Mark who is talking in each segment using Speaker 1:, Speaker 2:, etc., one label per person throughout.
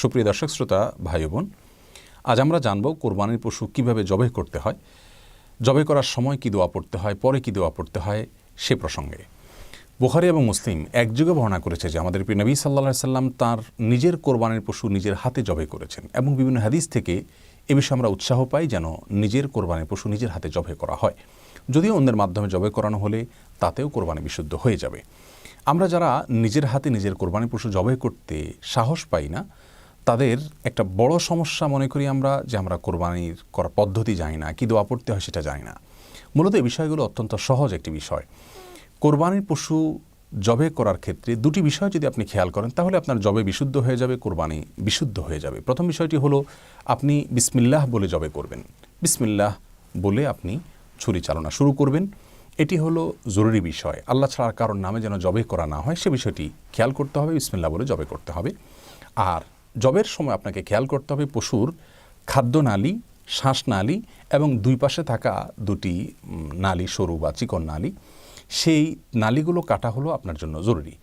Speaker 1: সুপ্রিয় দর্শক, শ্রোতা, ভাই বোন, আজ আমরা জানব কোরবানির পশু কীভাবে জবাই করতে হয়, জবাই করার সময় কী দোয়া পড়তে হয়, পরে কী দোয়া পড়তে হয় সে প্রসঙ্গে। বুখারি এবং মুসলিম একযোগে বর্ণনা করেছে যে আমাদের প্রিয় নবী সাল্লা সাল্লাম তার নিজের কোরবানির পশু নিজের হাতে জবাই করেছেন এবং বিভিন্ন হাদিস থেকে এ বিষয়ে আমরা উৎসাহ পাই যেন নিজের কোরবানির পশু নিজের হাতে জবাই করা হয়। যদিও অন্যের মাধ্যমে জবাই করানো হলে তাতেও কোরবানি বিশুদ্ধ হয়ে যাবে। আমরা যারা নিজের হাতে নিজের কোরবানি পশু জবাই করতে সাহস পাই না তাদের একটা বড় সমস্যা মনে করি আমরা যে আমরা কোরবানির করার পদ্ধতি জানি না, কী দোয়া পড়তে হয় সেটা জানি না। মূলত এই বিষয়গুলো অত্যন্ত সহজ একটি বিষয়। কোরবানির পশু জবে করার ক্ষেত্রে দুটি বিষয় যদি আপনি খেয়াল করেন, তাহলে আপনার জবে বিশুদ্ধ হয়ে যাবে, কোরবানি বিশুদ্ধ হয়ে যাবে। প্রথম বিষয়টি হলো, আপনি বিসমিল্লাহ বলে জবে করবেন। বিসমিল্লাহ বলে আপনি ছুরি চালনা শুরু করবেন। এটি হলো জরুরি বিষয়। আল্লাহ ছাড়ার কারোর নামে যেন জবে করা না হয়, সে বিষয়টি খেয়াল করতে হবে, বিসমিল্লাহ বলে জবে করতে হবে। আর জবের সময় আপনাকে খেয়াল করতে হবে পশুর খাদ্যনালী শ্বাসনালী এবং দুই পাশে থাকা দুটি নালী, সরু বা চিকন নালী, সেই নালীগুলো কাটা হলো আপনার জন্য জরুরি।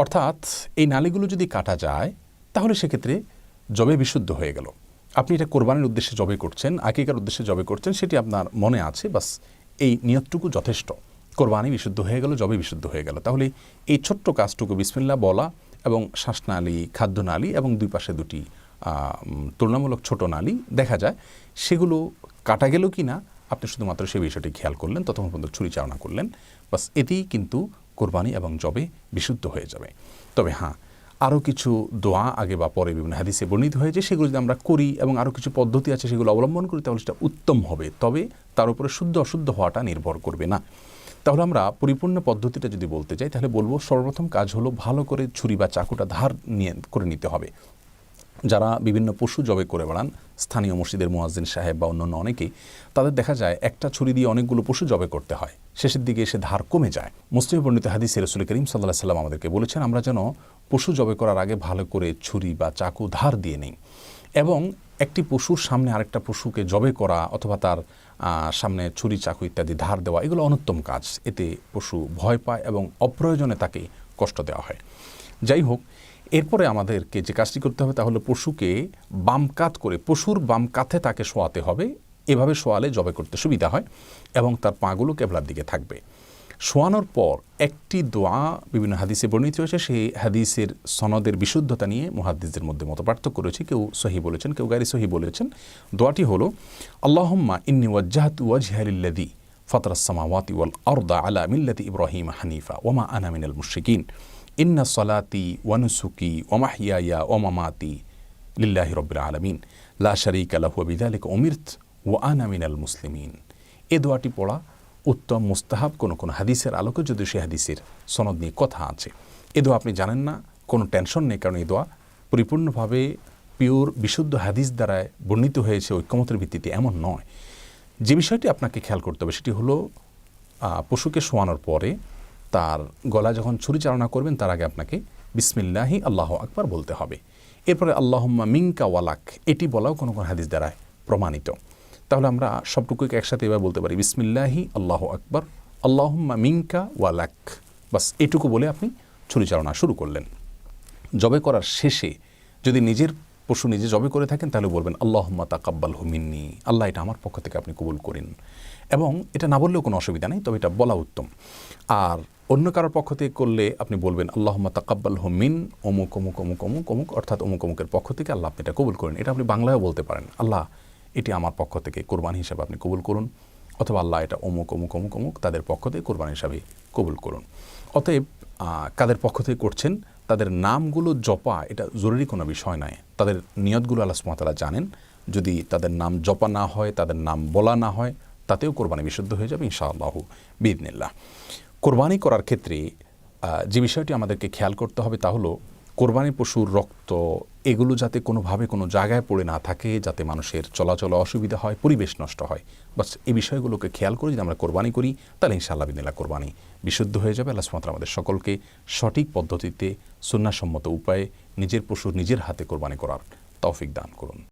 Speaker 1: অর্থাৎ এই নালীগুলো যদি কাটা যায়, তাহলে সেক্ষেত্রে জবে বিশুদ্ধ হয়ে গেল। আপনি এটা কোরবানির উদ্দেশ্যে জবে করছেন, আকিকার উদ্দেশ্যে জবে করছেন, সেটি আপনার মনে আছে, বাস এই নিয়তটুকু যথেষ্ট। কোরবানি বিশুদ্ধ হয়ে গেল, জবে বিশুদ্ধ হয়ে গেল। তাহলে এই ছোট্ট কাজটুকু বিসমিল্লা বলা এবং শ্বাসনালী, খাদ্যনালী এবং দুই পাশে দুটি তুলনামূলক ছোট নালী দেখা যায়। সেগুলো কাটা গেল কি না, আপনি শুধুমাত্র সেই বিষয়টি খেয়াল করলেন, ততক্ষণ পর্যন্ত ছুরি চালনা করলেন। বাস এতেই কিন্তু কোরবানি এবং জবে বিশুদ্ধ হয়ে যাবে। তবে হ্যাঁ আরও কিছু দোয়া আগে বা পরে বিভিন্ন হাদিসে বর্ণিত হয়েছে, সেগুলো যদি আমরা করি এবং আরও কিছু পদ্ধতি আছে সেগুলো অবলম্বন করি, তাহলে সেটা উত্তম হবে। তবে তার উপরে শুদ্ধ অশুদ্ধ হওয়াটা নির্ভর করবে না। তাহলে আমরা পরিপূর্ণ পদ্ধতিটা যদি বলতে চাই, তাহলে বলব সর্বপ্রথম কাজ হলো ভালো করে ছুরি বা চাকুটা ধার নিয়ে, করে নিতে হবে। যারা বিভিন্ন পশু জবে করে বেড়ান, স্থানীয় মসজিদের মুয়াজ্জিন সাহেব বা অন্যান্য অনেকেই, তাদের দেখা যায় একটা ছুরি দিয়ে অনেকগুলো পশু জবে করতে হয়। শেষের দিকে এসে ধার কমে যায়। মুসলিম পণ্ডিত হাদিস রসুল করিম সাল্লাহ সাল্লাম আমাদেরকে বলেছেন, আমরা যেন পশু জবে করার আগে ভালো করে ছুরি বা চাকু ধার দিয়ে নিই। এবং একটি পশুর সামনে আরেকটা পশুকে জবে করা অথবা তার সামনে ছুরি, চাকু ইত্যাদি ধার দেওয়া, এগুলো অনুত্তম কাজ। এতে পশু ভয় পায় এবং অপ্রয়োজনে তাকে কষ্ট দেওয়া হয়। যাই হোক, এরপরে আমাদেরকে যে কাজটি করতে হবে তা হলো পশুকে বাম কাত করে, পশুর বাম কাঁধে তাকে শোয়াতে হবে। এভাবে শোয়ালে জবে করতে সুবিধা হয় এবং তার পাগুলো কেবলার দিকে থাকবে। শোয়ানোর পর একটি দোয়া বিভিন্ন হাদিসে বর্ণিত হয়েছে। সেই হাদিসের সনদের বিশুদ্ধতা নিয়ে মুহাদ্দিসদের মধ্যে মত পার্থক্য রয়েছে। কেউ সহি বলেছেন, কেউ গাড়ি সহি বলেছেন। দোয়াটি হল, আল্লাহম্মা ইন্নি ওয়াজ্জাহাত ওয়াজহালিল্লাদি ফতরাসমাওয়াতি ওয়াল আরদা আলা মিল্লাতি ইব্রাহিম হানিফা ওমা আনা মিনাল মুশরিকিন। ইন্না সলাতি ওয়ানুসুকি ওমাহিয়ায়া ওমামাতি লিল্লাহি রব্বিল আলমিন। লা শরিক আলাহু বিদালিক অমির্ত ও আনা মিনাল মুসলিমিন। এ দোয়াটি পড়া উত্তম মুস্তাহাব কোনো কোনো হাদিসের আলোকে যদি সে হাদিসের সনদ নিয়ে কথা আছে। এ দোয়া আপনি জানেন না, কোনো টেনশন নেই, কারণ এই দোয়া পরিপূর্ণভাবে পিওর, বিশুদ্ধ হাদিস দ্বারা বর্ণিত হয়েছে, ঐক্যমতের ভিত্তিতে এমন নয়। যে বিষয়টি আপনাকে খেয়াল করতে হবে সেটি হলো পশুকে শোয়ানোর পরে তার গলায় যখন ছুরি চালনা করবেন, তার আগে আপনাকে বিসমিল্লাহি, আল্লাহ আকবার বলতে হবে। এরপরে আল্লাহম্মা মিঙ্কা ওয়ালাক এটি বলাও কোনো কোনো হাদিস দ্বারা প্রমাণিত। তাহলে আমরা সবটুকুকে একসাথে এবার বলতে পারি। বিসমিল্লাহি, আল্লাহ আকবার, আল্লাহম্মা মিঙ্কা ওয়ালাক বাস, এটুকু বলে আপনি ছুরি চালনা শুরু করলেন। জবে করার শেষে যদি নিজের পশু নিজে জবে করে থাকেন, তাহলে বলবেন, আল্লাহম্মা তাকাব্বাল হুমিন্নি আল্লাহ এটা আমার পক্ষ থেকে আপনি কবুল করেন। এবং এটা না বললেও কোনো অসুবিধা নেই, তবে এটা বলা উত্তম। আর অন্য কারোর পক্ষ থেকে করলে আপনি বলবেন, আল্লাহম্মা তাকাব্বাল হুমিন অমুক অমুক অমুক অমুক অমুক, অর্থাৎ অমুক, অমুকের পক্ষ থেকে আল্লাহ আপনি এটা কবুল করেন। এটা আপনি বাংলায়ও বলতে পারেন। আল্লাহ এটি আমার পক্ষ থেকে কোরবানি হিসাবে আপনি কবুল করুন, অথবা আল্লাহ এটা অমুক অমুক অমুক অমুক তাদের পক্ষ থেকে কোরবানি হিসাবে কবুল করুন। অতএব কাদের পক্ষ থেকে করছেন? তাদের নামগুলো জপা, এটা জরুরি কোনো বিষয় নয়। তাদের নিয়তগুলো আল্লাহ সুমাতালা জানেন। যদি তাদের নাম জপা না হয়, তাদের নাম বলা না হয়, তাতেও কোরবানি বিশুদ্ধ হয়ে যাবে ইনশাআল্লাহ বিদনিল্লাহ কোরবানি করার ক্ষেত্রে যে বিষয়টি আমাদেরকে খেয়াল করতে হবে তা হলো কোরবানি পশুর রক্ত, এগুলো যাতে কোনোভাবে কোনো জায়গায় পড়ে না থাকে, যাতে মানুষের চলাচলে অসুবিধা হয়, পরিবেশ নষ্ট হয়। বাস এই বিষয়গুলোকে খেয়াল করে যদি আমরা কোরবানি করি, তাহলে ইনশাআল্লাহ বিদিল্লা কোরবানি বিশুদ্ধ হয়ে যাবে। আল্লাহ সুমাত্রা আমাদের সকলকে সঠিক পদ্ধতিতে সুন্নাসম্মত উপায়ে নিজের পশুর নিজের হাতে কোরবানি করার তৌফিক দান করুন।